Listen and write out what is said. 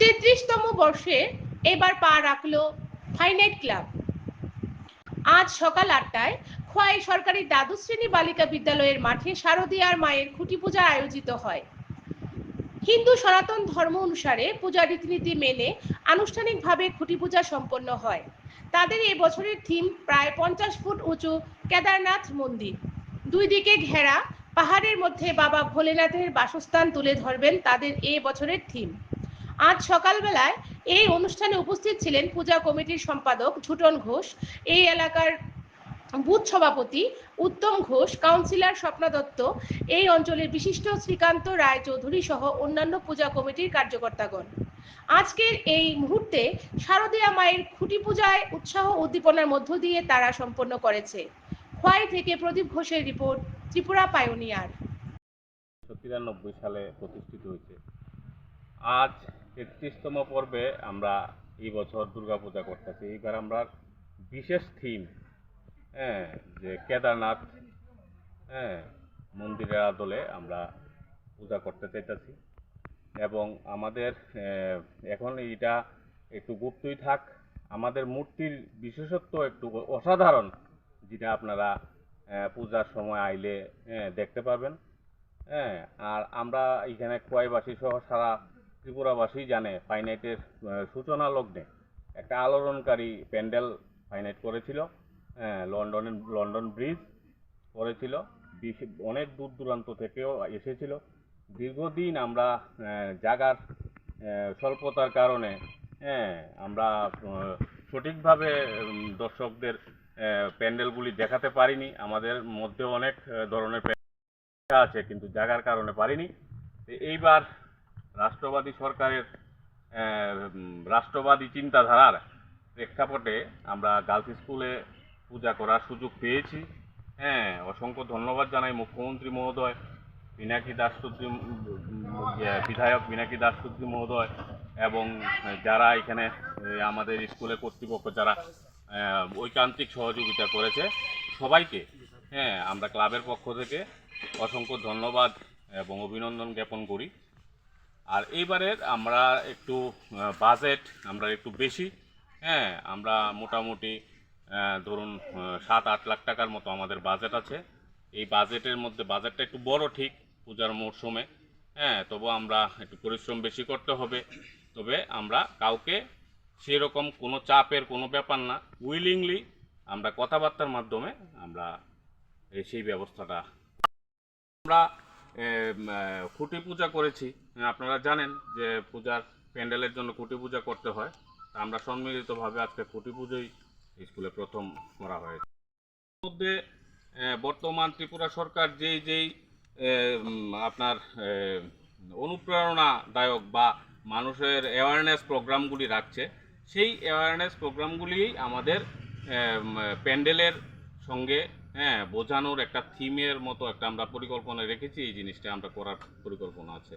তেত্রিশতম বর্ষে এবার পা রাখল ফাইনাইট ক্লাব। আজ সকাল আটটায় খোয়াই সরকারি দ্বাদশ শ্রেণি বালিকা বিদ্যালয়ের মাঠে শারদীয়ার মায়ের খুঁটি পূজা আয়োজিত হয়। হিন্দু সনাতন ধর্ম অনুসারে পূজা রীতিনীতি মেনে আনুষ্ঠানিকভাবে খুঁটি পূজা সম্পন্ন হয়। তাদের এই বছরের থিম প্রায় পঞ্চাশ ফুট উঁচু কেদারনাথ মন্দির। দুই দিকে ঘেরা পাহাড়ের মধ্যে বাবা ভোলেনাথের বাসস্থান তুলে ধরবেন তাদের এ বছরের থিম। আজ সকালবেলায় এই অনুষ্ঠানে উপস্থিত ছিলেন পূজা কমিটির সম্পাদক ঝুটন ঘোষ, এই এলাকার বুথ সভাপতি উত্তম ঘোষ, কাউন্সিলর স্বপ্না দত্ত, এই অঞ্চলের বিশিষ্ট শ্রীকান্ত রায় চৌধুরী সহ অন্যান্য পূজা কমিটির কার্যকর্তাগণ। আজকের এই মুহূর্তে শারদীয়া মায়ের খুঁটি পূজায় উৎসাহ উদ্দীপনার মধ্য দিয়ে তারা সম্পন্ন করেছে। খোয়াই থেকে প্রদীপ ঘোষের রিপোর্ট, ত্রিপুরা পায়োনিয়ার। তিরানব্বই সালে প্রতিষ্ঠিত হয়েছে। আজ তেত্রিশতম পর্বে আমরা এই বছর দুর্গাপূজা করতেছি। এইবার আমরা বিশেষ থিম হ্যাঁ যে কেদারনাথ হ্যাঁ মন্দিরের আদলে আমরা পূজা করতে চাইতেছি। এবং আমাদের এখন এটা একটু গুপ্তই থাক আমাদের মূর্তির বিশেষত্ব একটু অসাধারণ যেটা আপনারা পূজার সময় আইলে হ্যাঁ, দেখতে পাবেন হ্যাঁ আর আমরা এখানে খোয়াইবাসী সহ সারা ত্রিপুরাবাসী জানে, ফাইনাইটের সূচনা লগ্নে। একটা আলোড়নকারী প্যান্ডেল ফাইনাইট করেছিল হ্যাঁ লন্ডনের, লন্ডন ব্রিজ করেছিল অনেক দূর দূরান্ত থেকেও এসেছিল। দীর্ঘদিন আমরা জাগার স্বল্পতার কারণে হ্যাঁ আমরা সঠিকভাবে দর্শকদের প্যান্ডেলগুলি দেখাতে পারিনি। আমাদের মধ্যে অনেক ধরনের আছে, কিন্তু জাগার কারণে পারিনি। এইবার রাষ্ট্রবাদী সরকারের রাষ্ট্রবাদী চিন্তাধারার প্রেক্ষাপটে আমরা গার্লস স্কুলে পূজা করার সুযোগ পেয়েছি। হ্যাঁ অসংখ্য ধন্যবাদ জানাই মুখ্যমন্ত্রী মহোদয় পিনাকি ইয়ে, বিধায়ক পিনাকি দাসচৌধুরী মহোদয় এবং যারা এখানে আমাদের স্কুলে কর্তৃপক্ষ যারা ঐকান্তিক সহযোগিতা করেছে সবাইকে হ্যাঁ আমরা ক্লাবের পক্ষ থেকে অসংখ্য ধন্যবাদ এবং অভিনন্দন জ্ঞাপন করি। আর এইবারের আমরা একটু বাজেট আমরা একটু বেশি হ্যাঁ আমরা মোটামুটি ধরুন সাত, আট লাখ টাকার মতো আমাদের বাজেট আছে। এই বাজেটের মধ্যে বাজেটটা একটু বড় ঠিক পূজার মরশুমে হ্যাঁ তবু আমরা একটু পরিশ্রম বেশি করতে হবে। তবে আমরা কাউকে সেরকম কোনো চাপের কোনো ব্যাপার না উইলিংলি আমরা কথাবার্তার মাধ্যমে আমরা সেই ব্যবস্থাটা আমরা খুঁটি পূজা করেছি। আপনারা জানেন যে পূজার প্যান্ডেলের জন্য খুঁটি পূজা করতে হয়। আমরা সম্মিলিতভাবে আজকে খুঁটি পুজোই স্কুলে প্রথম করা হয়েছে। মধ্যে বর্তমান ত্রিপুরা সরকার যেই যেই আপনার অনুপ্রেরণাদায়ক বা মানুষের অ্যাওয়ারনেস প্রোগ্রামগুলি রাখছে, সেই অ্যাওয়ারনেস প্রোগ্রামগুলি আমাদের প্যান্ডেলের সঙ্গে হ্যাঁ বোঝানোর একটা থিমের মতো একটা আমরা পরিকল্পনা রেখেছি, এই জিনিসটা আমরা করার পরিকল্পনা আছে।